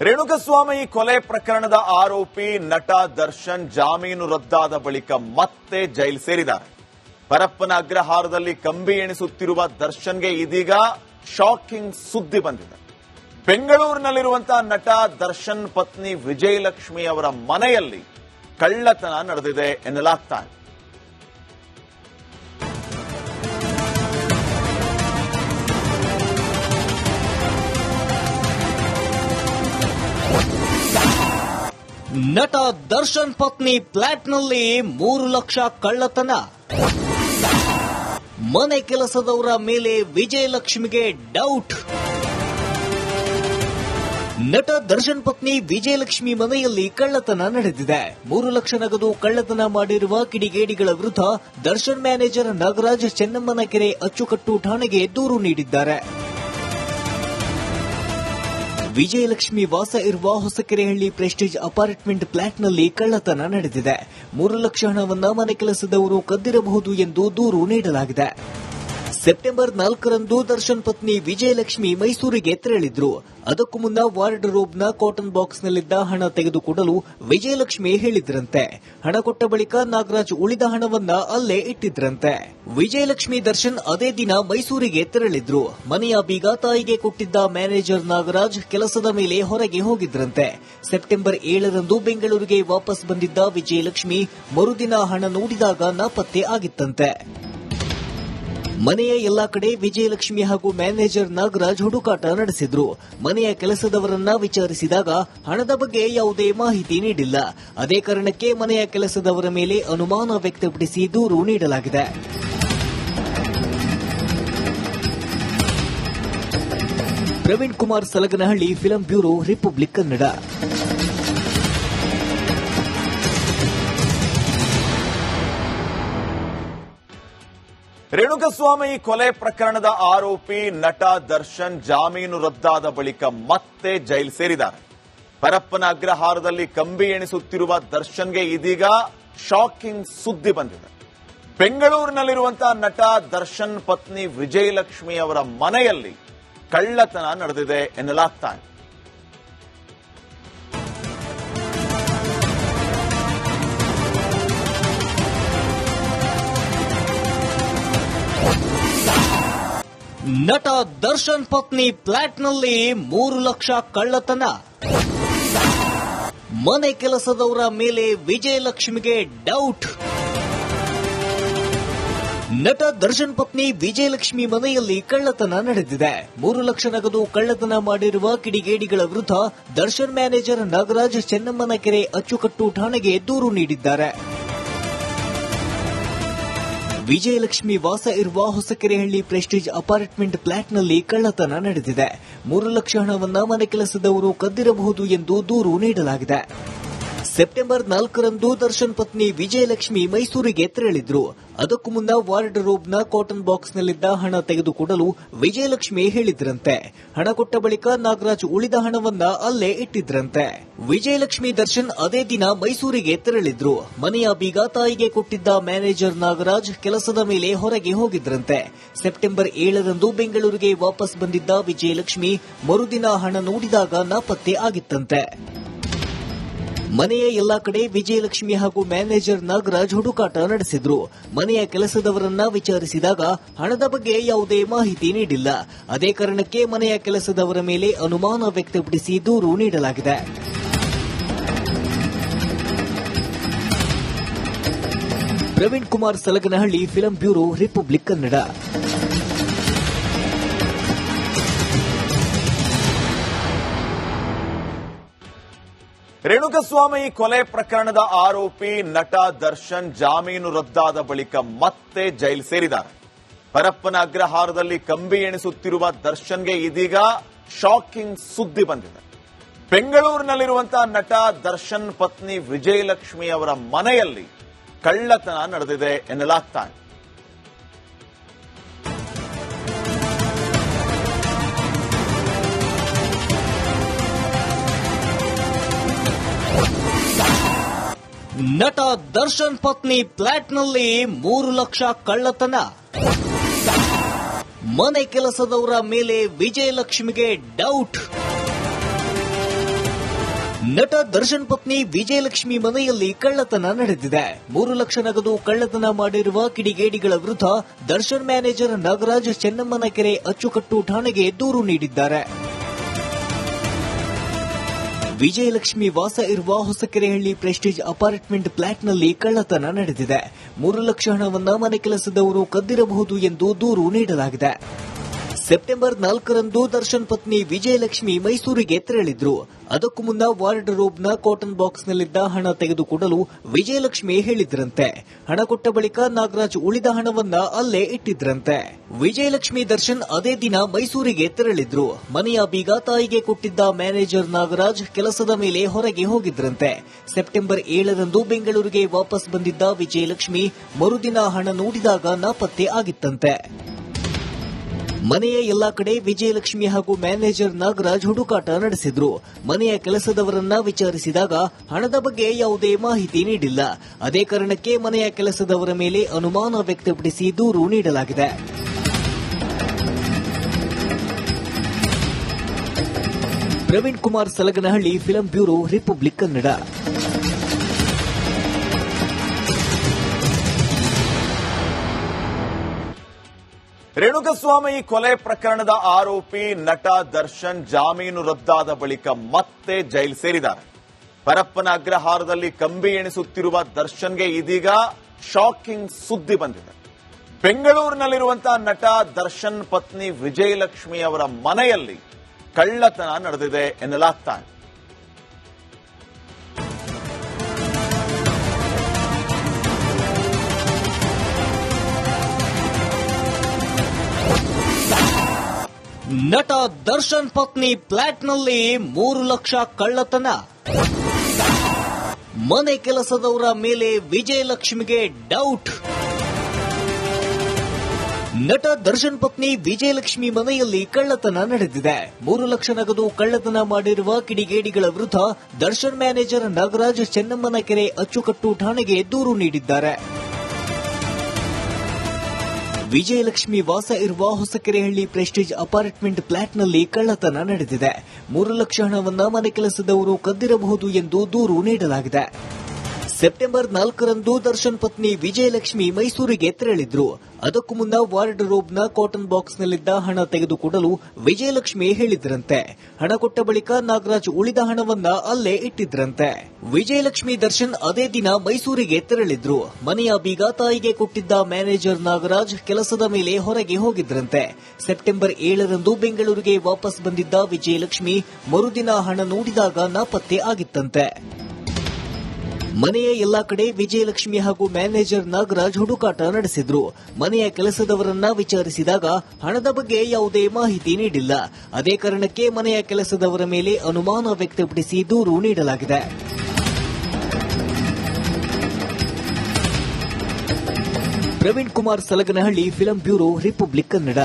ರೇಣುಕಸ್ವಾಮಿ ಕೊಲೆ ಪ್ರಕರಣದ ಆರೋಪಿ ನಟ ದರ್ಶನ್ ಜಾಮೀನು ರದ್ದಾದ ಬಳಿಕ ಮತ್ತೆ ಜೈಲು ಸೇರಿದ್ದಾರೆ. ಪರಪ್ಪನ ಅಗ್ರಹಾರದಲ್ಲಿ ಕಂಬಿ ಎಣಿಸುತ್ತಿರುವ ದರ್ಶನ್ಗೆ ಇದೀಗ ಶಾಕಿಂಗ್ ಸುದ್ದಿ ಬಂದಿದೆ. ಬೆಂಗಳೂರಿನಲ್ಲಿರುವಂತಹ ನಟ ದರ್ಶನ್ ಪತ್ನಿ ವಿಜಯಲಕ್ಷ್ಮಿ ಅವರ ಮನೆಯಲ್ಲಿ ಕಳ್ಳತನ ನಡೆದಿದೆ ಎನ್ನಲಾಗ್ತಾ ನಟ ದರ್ಶನ್ ಪತ್ನಿ ಫ್ಲಾಟ್ನಲ್ಲಿ ಮೂರು ಲಕ್ಷ ಕಳ್ಳತನ. ಮನೆ ಕೆಲಸದವರ ಮೇಲೆ ವಿಜಯಲಕ್ಷ್ಮಿಗೆ ಡೌಟ್. ನಟ ದರ್ಶನ್ ಪತ್ನಿ ವಿಜಯಲಕ್ಷ್ಮಿ ಮನೆಯಲ್ಲಿ ಕಳ್ಳತನ ನಡೆದಿದೆ. ಮೂರು ಲಕ್ಷ ನಗದು ಕಳ್ಳತನ ಮಾಡಿರುವ ಕಿಡಿಗೇಡಿಗಳ ವಿರುದ್ಧ ದರ್ಶನ್ ಮ್ಯಾನೇಜರ್ ನಾಗರಾಜ್ ಚೆನ್ನಮ್ಮನ ಕೆರೆ ಅಚ್ಚುಕಟ್ಟು ಠಾಣೆಗೆ ದೂರು ನೀಡಿದ್ದಾರೆ. ವಿಜಯಲಕ್ಷ್ಮಿ ವಾಸ ಇರುವ ಹೊಸಕೆರೆಹಳ್ಳಿ ಪ್ರೆಸ್ಟೀಜ್ ಅಪಾರ್ಟ್ಮೆಂಟ್ ಫ್ಲಾಟ್ನಲ್ಲಿ ಕಳ್ಳತನ ನಡೆದಿದೆ. ಮೂರು ಲಕ್ಷ ಹಣವನ್ನು ಮನೆ ಕೆಲಸದವರು ಕದ್ದಿರಬಹುದು ಎಂದು ದೂರು ನೀಡಲಾಗಿದೆ. ಸೆಪ್ಟೆಂಬರ್ ನಾಲ್ಕರಂದು ದರ್ಶನ್ ಪತ್ನಿ ವಿಜಯಲಕ್ಷ್ಮಿ ಮೈಸೂರಿಗೆ ತೆರಳಿದ್ರು. ಅದಕ್ಕೂ ಮುನ್ನ ವಾರ್ಡ್ ರೋಬ್ನ ಕಾಟನ್ ಬಾಕ್ಸ್ನಲ್ಲಿದ್ದ ಹಣ ತೆಗೆದುಕೊಡಲು ವಿಜಯಲಕ್ಷ್ಮಿ ಹೇಳಿದ್ರಂತೆ. ಹಣ ಕೊಟ್ಟ ಬಳಿಕ ನಾಗರಾಜ್ ಉಳಿದ ಹಣವನ್ನ ಅಲ್ಲೇ ಇಟ್ಟಿದ್ರಂತೆ. ವಿಜಯಲಕ್ಷ್ಮಿ ದರ್ಶನ್ ಅದೇ ದಿನ ಮೈಸೂರಿಗೆ ತೆರಳಿದ್ರು. ಮನೆಯ ಬೀಗ ತಾಯಿಗೆ ಕೊಟ್ಟಿದ್ದ ಮ್ಯಾನೇಜರ್ ನಾಗರಾಜ್ ಕೆಲಸದ ಮೇಲೆ ಹೊರಗೆ ಹೋಗಿದ್ರಂತೆ. ಸೆಪ್ಟೆಂಬರ್ ಏಳರಂದು ಬೆಂಗಳೂರಿಗೆ ವಾಪಸ್ ಬಂದಿದ್ದ ವಿಜಯಲಕ್ಷ್ಮಿ ಮರುದಿನ ಹಣ ನೋಡಿದಾಗ ನಾಪತ್ತೆ ಆಗಿತ್ತಂತೆ. ಮನೆಯ ಎಲ್ಲಾ ಕಡೆ ವಿಜಯಲಕ್ಷ್ಮಿ ಹಾಗೂ ಮ್ಯಾನೇಜರ್ ನಾಗರಾಜ್ ಹುಡುಕಾಟ ನಡೆಸಿದ್ರು. ಮನೆಯ ಕೆಲಸದವರನ್ನ ವಿಚಾರಿಸಿದಾಗ ಹಣದ ಬಗ್ಗೆ ಯಾವುದೇ ಮಾಹಿತಿ ನೀಡಿಲ್ಲ. ಅದೇ ಕಾರಣಕ್ಕೆ ಮನೆಯ ಕೆಲಸದವರ ಮೇಲೆ ಅನುಮಾನ ವ್ಯಕ್ತಪಡಿಸಿ ದೂರು ನೀಡಲಾಗಿದೆ. Praveen Kumar Salaganahalli film bureau Republic Kannada. Renukaswamy ಕೊಲೆ ಪ್ರಕರಣದ ಆರೋಪಿ ನಟ ದರ್ಶನ್ ಜಾಮೀನು ರದ್ದಾದ ಬಳಿಕ ಮತ್ತೆ ಜೈಲು ಸೇರಿದ್ದಾರೆ. ಪರಪ್ಪನ ಅಗ್ರಹಾರದಲ್ಲಿ ಕಂಬಿ ಎಣಿಸುತ್ತಿರುವ ದರ್ಶನ್ಗೆ ಇದೀಗ ಶಾಕಿಂಗ್ ಸುದ್ದಿ ಬಂದಿದೆ. ಬೆಂಗಳೂರಿನಲ್ಲಿರುವಂತಹ ನಟ ದರ್ಶನ್ ಪತ್ನಿ ವಿಜಯಲಕ್ಷ್ಮಿ ಅವರ ಮನೆಯಲ್ಲಿ ಕಳ್ಳತನ ನಡೆದಿದೆ ಎನ್ನಲಾಗ್ತಾ ನಟ ದರ್ಶನ್ ಪತ್ನಿ ಫ್ಲಾಟ್ನಲ್ಲಿ ಮೂರು ಲಕ್ಷ ಕಳ್ಳತನ. ಮನೆ ಕೆಲಸದವರ ಮೇಲೆ ವಿಜಯಲಕ್ಷ್ಮಿಗೆ ಡೌಟ್. ನಟ ದರ್ಶನ್ ಪತ್ನಿ ವಿಜಯಲಕ್ಷ್ಮಿ ಮನೆಯಲ್ಲಿ ಕಳ್ಳತನ ನಡೆದಿದೆ. ಮೂರು ಲಕ್ಷ ನಗದು ಕಳ್ಳತನ ಮಾಡಿರುವ ಕಿಡಿಗೇಡಿಗಳ ವಿರುದ್ಧ ದರ್ಶನ್ ಮ್ಯಾನೇಜರ್ ನಾಗರಾಜ್ ಚೆನ್ನಮ್ಮನ ಕೆರೆ ಅಚ್ಚುಕಟ್ಟು ಠಾಣೆಗೆ ದೂರು ನೀಡಿದ್ದಾರೆ. ವಿಜಯಲಕ್ಷ್ಮಿ ವಾಸ ಇರುವ ಹೊಸಕೆರೆಹಳ್ಳಿ ಪ್ರೆಸ್ಟೀಜ್ ಅಪಾರ್ಟ್ಮೆಂಟ್ ಫ್ಲಾಟ್ನಲ್ಲಿ ಕಳ್ಳತನ ನಡೆದಿದೆ. ಮೂರು ಲಕ್ಷ ಹಣವನ್ನು ಮನೆ ಕೆಲಸದವರು ಕದ್ದಿರಬಹುದು ಎಂದು ದೂರು ನೀಡಲಾಗಿದೆ. ಸೆಪ್ಟೆಂಬರ್ ನಾಲ್ಕರಂದು ದರ್ಶನ್ ಪತ್ನಿ ವಿಜಯಲಕ್ಷ್ಮಿ ಮೈಸೂರಿಗೆ ತೆರಳಿದ್ರು. ಅದಕ್ಕೂ ಮುನ್ನ ವಾರ್ಡ್ ರೋಬ್ನ ಕಾಟನ್ ಬಾಕ್ಸ್ನಲ್ಲಿದ್ದ ಹಣ ತೆಗೆದುಕೊಡಲು ವಿಜಯಲಕ್ಷ್ಮಿ ಹೇಳಿದ್ರಂತೆ. ಹಣ ಕೊಟ್ಟ ಬಳಿಕ ನಾಗರಾಜ್ ಉಳಿದ ಹಣವನ್ನ ಅಲ್ಲೇ ಇಟ್ಟಿದ್ರಂತೆ. ವಿಜಯಲಕ್ಷ್ಮಿ ದರ್ಶನ್ ಅದೇ ದಿನ ಮೈಸೂರಿಗೆ ತೆರಳಿದ್ರು. ಮನೆಯ ಬೀಗ ತಾಯಿಗೆ ಕೊಟ್ಟಿದ್ದ ಮ್ಯಾನೇಜರ್ ನಾಗರಾಜ್ ಕೆಲಸದ ಮೇಲೆ ಹೊರಗೆ ಹೋಗಿದ್ರಂತೆ. ಸೆಪ್ಟೆಂಬರ್ ಏಳರಂದು ಬೆಂಗಳೂರಿಗೆ ವಾಪಸ್ ಬಂದಿದ್ದ ವಿಜಯಲಕ್ಷ್ಮಿ ಮರುದಿನ ಹಣ ನೋಡಿದಾಗ ನಾಪತ್ತೆ ಆಗಿತ್ತಂತೆ. ಮನೆಯ ಎಲ್ಲಾ ಕಡೆ ವಿಜಯಲಕ್ಷ್ಮಿ ಹಾಗೂ ಮ್ಯಾನೇಜರ್ ನಾಗರಾಜ್ ಹುಡುಕಾಟ ನಡೆಸಿದ್ರು. ಮನೆಯ ಕೆಲಸದವರನ್ನ ವಿಚಾರಿಸಿದಾಗ ಹಣದ ಬಗ್ಗೆ ಯಾವುದೇ ಮಾಹಿತಿ ನೀಡಿಲ್ಲ. ಅದೇ ಕಾರಣಕ್ಕೆ ಮನೆಯ ಕೆಲಸದವರ ಮೇಲೆ ಅನುಮಾನ ವ್ಯಕ್ತಪಡಿಸಿ ದೂರು ನೀಡಲಾಗಿದೆ. Praveen Kumar Salaganahalli film bureau, Republic Kannada. Renukaswamy ಕೊಲೆ ಪ್ರಕರಣದ ಆರೋಪಿ ನಟ ದರ್ಶನ್ ಜಾಮೀನು ರದ್ದಾದ ಬಳಿಕ ಮತ್ತೆ ಜೈಲು ಸೇರಿದ್ದಾರೆ. ಪರಪ್ಪನ ಅಗ್ರಹಾರದಲ್ಲಿ ಕಂಬಿ ಎಣಿಸುತ್ತಿರುವ ದರ್ಶನ್ಗೆ ಇದೀಗ ಶಾಕಿಂಗ್ ಸುದ್ದಿ ಬಂದಿದೆ. ಬೆಂಗಳೂರಿನಲ್ಲಿರುವಂತಹ ನಟ ದರ್ಶನ್ ಪತ್ನಿ ವಿಜಯಲಕ್ಷ್ಮಿ ಅವರ ಮನೆಯಲ್ಲಿ ಕಳ್ಳತನ ನಡೆದಿದೆ ಎನ್ನಲಾಗ್ತಾ ಇದೆ. ನಟ ದರ್ಶನ್ ಪತ್ನಿ ಫ್ಲಾಟ್ನಲ್ಲಿ ಮೂರು ಲಕ್ಷ ಕಳ್ಳತನ. ಮನೆ ಕೆಲಸದವರ ಮೇಲೆ ವಿಜಯಲಕ್ಷ್ಮಿಗೆ ಡೌಟ್. ನಟ ದರ್ಶನ್ ಪತ್ನಿ ವಿಜಯಲಕ್ಷ್ಮಿ ಮನೆಯಲ್ಲಿ ಕಳ್ಳತನ ನಡೆದಿದೆ. ಮೂರು ಲಕ್ಷ ನಗದು ಕಳ್ಳತನ ಮಾಡಿರುವ ಕಿಡಿಗೇಡಿಗಳ ವಿರುದ್ಧ ದರ್ಶನ್ ಮ್ಯಾನೇಜರ್ ನಾಗರಾಜ್ ಚೆನ್ನಮ್ಮನ ಕೆರೆ ಅಚ್ಚುಕಟ್ಟು ಠಾಣೆಗೆ ದೂರು ನೀಡಿದ್ದಾರೆ. ವಿಜಯಲಕ್ಷ್ಮಿ ವಾಸ ಇರುವ ಹೊಸಕೆರೆಹಳ್ಳಿ ಪ್ರೆಸ್ಟೀಜ್ ಅಪಾರ್ಟ್ಮೆಂಟ್ ಫ್ಲಾಟ್ನಲ್ಲಿ ಕಳ್ಳತನ ನಡೆದಿದೆ. ಮೂರು ಲಕ್ಷ ಹಣವನ್ನು ಮನೆ ಕೆಲಸದವರು ಕದ್ದಿರಬಹುದು ಎಂದು ದೂರು ನೀಡಲಾಗಿದೆ. ಸೆಪ್ಟೆಂಬರ್ ನಾಲ್ಕರಂದು ದರ್ಶನ್ ಪತ್ನಿ ವಿಜಯಲಕ್ಷ್ಮಿ ಮೈಸೂರಿಗೆ ತೆರಳಿದ್ರು. ಅದಕ್ಕೂ ಮುನ್ನ ವಾರ್ಡ್ ರೋಬ್ನ ಕಾಟನ್ ಬಾಕ್ಸ್ನಲ್ಲಿದ್ದ ಹಣ ತೆಗೆದುಕೊಡಲು ವಿಜಯಲಕ್ಷ್ಮಿ ಹೇಳಿದ್ರಂತೆ. ಹಣ ಕೊಟ್ಟ ಬಳಿಕ ನಾಗರಾಜ್ ಉಳಿದ ಹಣವನ್ನ ಅಲ್ಲೇ ಇಟ್ಟಿದ್ರಂತೆ. ವಿಜಯಲಕ್ಷ್ಮಿ ದರ್ಶನ್ ಅದೇ ದಿನ ಮೈಸೂರಿಗೆ ತೆರಳಿದ್ರು. ಮನೆಯ ಬೀಗ ತಾಯಿಗೆ ಕೊಟ್ಟಿದ್ದ ಮ್ಯಾನೇಜರ್ ನಾಗರಾಜ್ ಕೆಲಸದ ಮೇಲೆ ಹೊರಗೆ ಹೋಗಿದ್ರಂತೆ. ಸೆಪ್ಟೆಂಬರ್ ಏಳರಂದು ಬೆಂಗಳೂರಿಗೆ ವಾಪಸ್ ಬಂದಿದ್ದ ವಿಜಯಲಕ್ಷ್ಮಿ ಮರುದಿನ ಹಣ ನೋಡಿದಾಗ ನಾಪತ್ತೆ ಆಗಿತ್ತಂತೆ. ಮನೆಯ ಎಲ್ಲಾ ಕಡೆ ವಿಜಯಲಕ್ಷ್ಮಿ ಹಾಗೂ ಮ್ಯಾನೇಜರ್ ನಾಗರಾಜ್ ಹುಡುಕಾಟ ನಡೆಸಿದ್ರು. ಮನೆಯ ಕೆಲಸದವರನ್ನ ವಿಚಾರಿಸಿದಾಗ ಹಣದ ಬಗ್ಗೆ ಯಾವುದೇ ಮಾಹಿತಿ ನೀಡಿಲ್ಲ. ಅದೇ ಕಾರಣಕ್ಕೆ ಮನೆಯ ಕೆಲಸದವರ ಮೇಲೆ ಅನುಮಾನ ವ್ಯಕ್ತಪಡಿಸಿ ದೂರು ನೀಡಲಾಗಿದೆ. Praveen Kumar Salaganahalli film bureau, Republic Kannada. Renukaswamy ಕೊಲೆ ಪ್ರಕರಣದ ಆರೋಪಿ ನಟ ದರ್ಶನ್ ಜಾಮೀನು ರದ್ದಾದ ಬಳಿಕ ಮತ್ತೆ ಜೈಲು ಸೇರಿದ್ದಾರೆ. ಪರಪ್ಪನ ಅಗ್ರಹಾರದಲ್ಲಿ ಕಂಬಿ ಎಣಿಸುತ್ತಿರುವ ದರ್ಶನ್ಗೆ ಇದೀಗ ಶಾಕಿಂಗ್ ಸುದ್ದಿ ಬಂದಿದೆ. ಬೆಂಗಳೂರಿನಲ್ಲಿರುವಂತಹ ನಟ ದರ್ಶನ್ ಪತ್ನಿ ವಿಜಯಲಕ್ಷ್ಮಿ ಅವರ ಮನೆಯಲ್ಲಿ ಕಳ್ಳತನ ನಡೆದಿದೆ ಎನ್ನಲಾಗ್ತಾ ಇದೆ. ನಟ ದರ್ಶನ್ ಪತ್ನಿ ಫ್ಲಾಟ್ನಲ್ಲಿ ಮೂರು ಲಕ್ಷ ಕಳ್ಳತನ. ಮನೆ ಕೆಲಸದವರ ಮೇಲೆ ವಿಜಯಲಕ್ಷ್ಮಿಗೆ ಡೌಟ್. ನಟ ದರ್ಶನ್ ಪತ್ನಿ ವಿಜಯಲಕ್ಷ್ಮಿ ಮನೆಯಲ್ಲಿ ಕಳ್ಳತನ ನಡೆದಿದೆ. ಮೂರು ಲಕ್ಷ ನಗದು ಕಳ್ಳತನ ಮಾಡಿರುವ ಕಿಡಿಗೇಡಿಗಳ ವಿರುದ್ಧ ದರ್ಶನ್ ಮ್ಯಾನೇಜರ್ ನಾಗರಾಜ್ ಚೆನ್ನಮ್ಮನ ಕೆರೆ ಅಚ್ಚುಕಟ್ಟು ಠಾಣೆಗೆ ದೂರು ನೀಡಿದ್ದಾರೆ. ವಿಜಯಲಕ್ಷ್ಮಿ ವಾಸ ಇರುವ ಹೊಸಕೆರೆಹಳ್ಳಿ ಪ್ರೆಸ್ಟೀಜ್ ಅಪಾರ್ಟ್ಮೆಂಟ್ ಫ್ಲಾಟ್ನಲ್ಲಿ ಕಳ್ಳತನ ನಡೆದಿದೆ. ಮೂರು ಲಕ್ಷ ಹಣವನ್ನ ಮನೆ ಕೆಲಸದವರು ಕದ್ದಿರಬಹುದು ಎಂದು ದೂರು ನೀಡಲಾಗಿದೆ. ಸೆಪ್ಟೆಂಬರ್ ನಾಲ್ಕರಂದು ದರ್ಶನ್ ಪತ್ನಿ ವಿಜಯಲಕ್ಷ್ಮಿ ಮೈಸೂರಿಗೆ ತೆರಳಿದ್ರು. ಅದಕ್ಕೂ ಮುನ್ನ ವಾರ್ಡ್ ರೋಬ್ನ ಕಾಟನ್ ಬಾಕ್ಸ್ನಲ್ಲಿದ್ದ ಹಣ ತೆಗೆದುಕೊಡಲು ವಿಜಯಲಕ್ಷ್ಮಿ ಹೇಳಿದ್ರಂತೆ. ಹಣ ಕೊಟ್ಟ ಬಳಿಕ ನಾಗರಾಜ್ ಉಳಿದ ಹಣವನ್ನ ಅಲ್ಲೇ ಇಟ್ಟಿದ್ರಂತೆ. ವಿಜಯಲಕ್ಷ್ಮಿ ದರ್ಶನ್ ಅದೇ ದಿನ ಮೈಸೂರಿಗೆ ತೆರಳಿದ್ರು. ಮನೆಯ ಬೀಗ ತಾಯಿಗೆ ಕೊಟ್ಟಿದ್ದ ಮ್ಯಾನೇಜರ್ ನಾಗರಾಜ್ ಕೆಲಸದ ಮೇಲೆ ಹೊರಗೆ ಹೋಗಿದ್ರಂತೆ. ಸೆಪ್ಟೆಂಬರ್ ಏಳರಂದು ಬೆಂಗಳೂರಿಗೆ ವಾಪಸ್ ಬಂದಿದ್ದ ವಿಜಯಲಕ್ಷ್ಮಿ ಮರುದಿನ ಹಣ ನೋಡಿದಾಗ ನಾಪತ್ತೆ ಆಗಿತ್ತಂತೆ. ಮನೆಯ ಎಲ್ಲಾ ಕಡೆ ವಿಜಯಲಕ್ಷ್ಮಿ ಹಾಗೂ ಮ್ಯಾನೇಜರ್ ನಾಗರಾಜ್ ಹುಡುಕಾಟ ನಡೆಸಿದ್ರು. ಮನೆಯ ಕೆಲಸದವರನ್ನ ವಿಚಾರಿಸಿದಾಗ ಹಣದ ಬಗ್ಗೆ ಯಾವುದೇ ಮಾಹಿತಿ ನೀಡಿಲ್ಲ. ಅದೇ ಕಾರಣಕ್ಕೆ ಮನೆಯ ಕೆಲಸದವರ ಮೇಲೆ ಅನುಮಾನ ವ್ಯಕ್ತಪಡಿಸಿ ದೂರು ನೀಡಲಾಗಿದೆ. Praveen Kumar Salaganahalli film bureau, Republic Kannada.